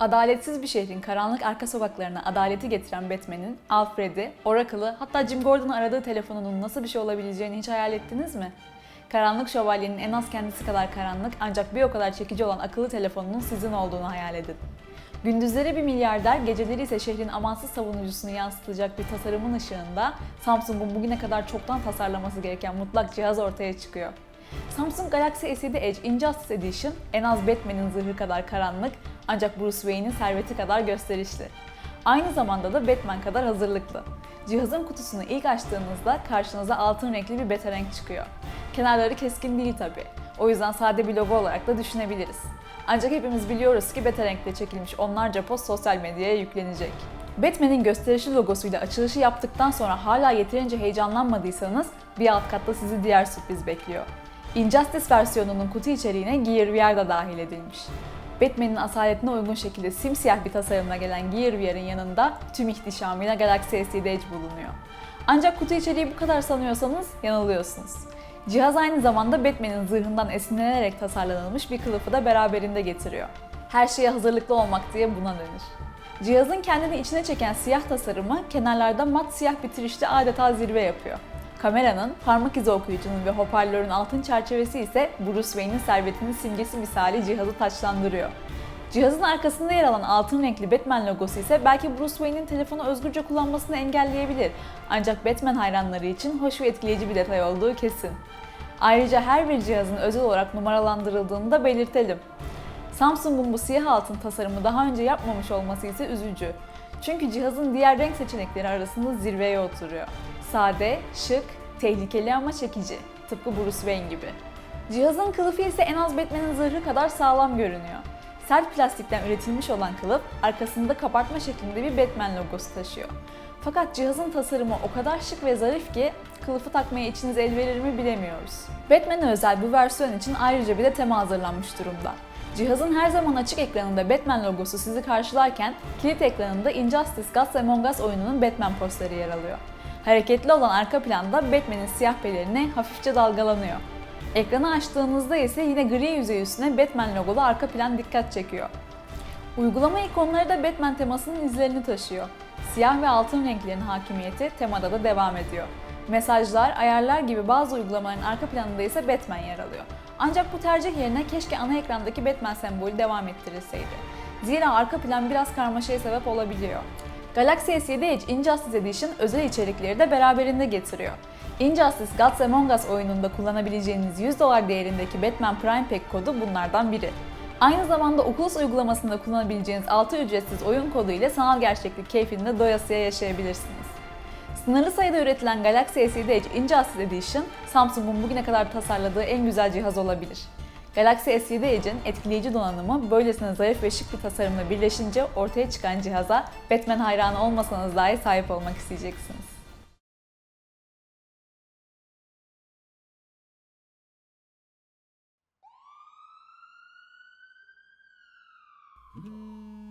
Adaletsiz bir şehrin karanlık arka sokaklarına adaleti getiren Batman'in Alfred'i, Oracle'ı hatta Jim Gordon'u aradığı telefonunun nasıl bir şey olabileceğini hiç hayal ettiniz mi? Karanlık şövalyenin en az kendisi kadar karanlık ancak bir o kadar çekici olan akıllı telefonunun sizin olduğunu hayal edin. Gündüzleri bir milyarder, geceleri ise şehrin amansız savunucusunu yansıtacak bir tasarımın ışığında Samsung'un bugüne kadar çoktan tasarlaması gereken mutlak cihaz ortaya çıkıyor. Samsung Galaxy S7 Edge Injustice Edition en az Batman'in zırhı kadar karanlık ancak Bruce Wayne'in serveti kadar gösterişli. Aynı zamanda da Batman kadar hazırlıklı. Cihazın kutusunu ilk açtığınızda karşınıza altın renkli bir betarenk çıkıyor. Kenarları keskin değil tabi. O yüzden sade bir logo olarak da düşünebiliriz. Ancak hepimiz biliyoruz ki beta renkte çekilmiş onlarca post sosyal medyaya yüklenecek. Batman'in gösterişli logosuyla açılışı yaptıktan sonra hala yeterince heyecanlanmadıysanız bir alt katta sizi diğer sürpriz bekliyor. Injustice versiyonunun kutu içeriğine Gear VR da dahil edilmiş. Batman'in asaletine uygun şekilde simsiyah bir tasarımla gelen Gear VR'ın yanında tüm ihtişamıyla Galaxy S7 Edge bulunuyor. Ancak kutu içeriği bu kadar sanıyorsanız yanılıyorsunuz. Cihaz aynı zamanda Batman'in zırhından esinlenerek tasarlanılmış bir kılıfı da beraberinde getiriyor. Her şeye hazırlıklı olmak diye buna denir. Cihazın kendini içine çeken siyah tasarımı kenarlarda mat siyah bitirişte adeta zirve yapıyor. Kameranın, parmak izi okuyucunun ve hoparlörün altın çerçevesi ise Bruce Wayne'in servetinin simgesi misali cihazı taçlandırıyor. Cihazın arkasında yer alan altın renkli Batman logosu ise belki Bruce Wayne'in telefonu özgürce kullanmasını engelleyebilir. Ancak Batman hayranları için hoş ve etkileyici bir detay olduğu kesin. Ayrıca her bir cihazın özel olarak numaralandırıldığını da belirtelim. Samsung'un bu siyah altın tasarımı daha önce yapmamış olması ise üzücü. Çünkü cihazın diğer renk seçenekleri arasında zirveye oturuyor. Sade, şık, tehlikeli ama çekici. Tıpkı Bruce Wayne gibi. Cihazın kılıfı ise en az Batman'in zırhı kadar sağlam görünüyor. Sert plastikten üretilmiş olan kılıf arkasında kabartma şeklinde bir Batman logosu taşıyor. Fakat cihazın tasarımı o kadar şık ve zarif ki kılıfı takmaya içiniz el verir mi bilemiyoruz. Batman'e özel bu versiyon için ayrıca bir de tema hazırlanmış durumda. Cihazın her zaman açık ekranında Batman logosu sizi karşılarken kilit ekranında Injustice Gods Among Us oyununun Batman posteri yer alıyor. Hareketli olan arka planda Batman'in siyah pelerini hafifçe dalgalanıyor. Ekranı açtığınızda ise yine gri yüzey üstüne Batman logolu arka plan dikkat çekiyor. Uygulama ikonları da Batman temasının izlerini taşıyor. Siyah ve altın renklerin hakimiyeti temada da devam ediyor. Mesajlar, ayarlar gibi bazı uygulamaların arka planında ise Batman yer alıyor. Ancak bu tercih yerine keşke ana ekrandaki Batman sembolü devam ettirilseydi. Zira arka plan biraz karmaşaya sebep olabiliyor. Galaxy S7 Edge Injustice Edition özel içerikleri de beraberinde getiriyor. Injustice Gods Among Us oyununda kullanabileceğiniz 100 dolar değerindeki Batman Prime Pack kodu bunlardan biri. Aynı zamanda Oculus uygulamasında kullanabileceğiniz 6 ücretsiz oyun kodu ile sanal gerçeklik keyfini de doyasıya yaşayabilirsiniz. Sınırlı sayıda üretilen Galaxy S7 Edge Injustice Edition, Samsung'un bugüne kadar tasarladığı en güzel cihaz olabilir. Galaxy S7 Edge'in etkileyici donanımı böylesine zarif ve şık bir tasarımla birleşince ortaya çıkan cihaza Batman hayranı olmasanız dahi sahip olmak isteyeceksiniz. Hmm.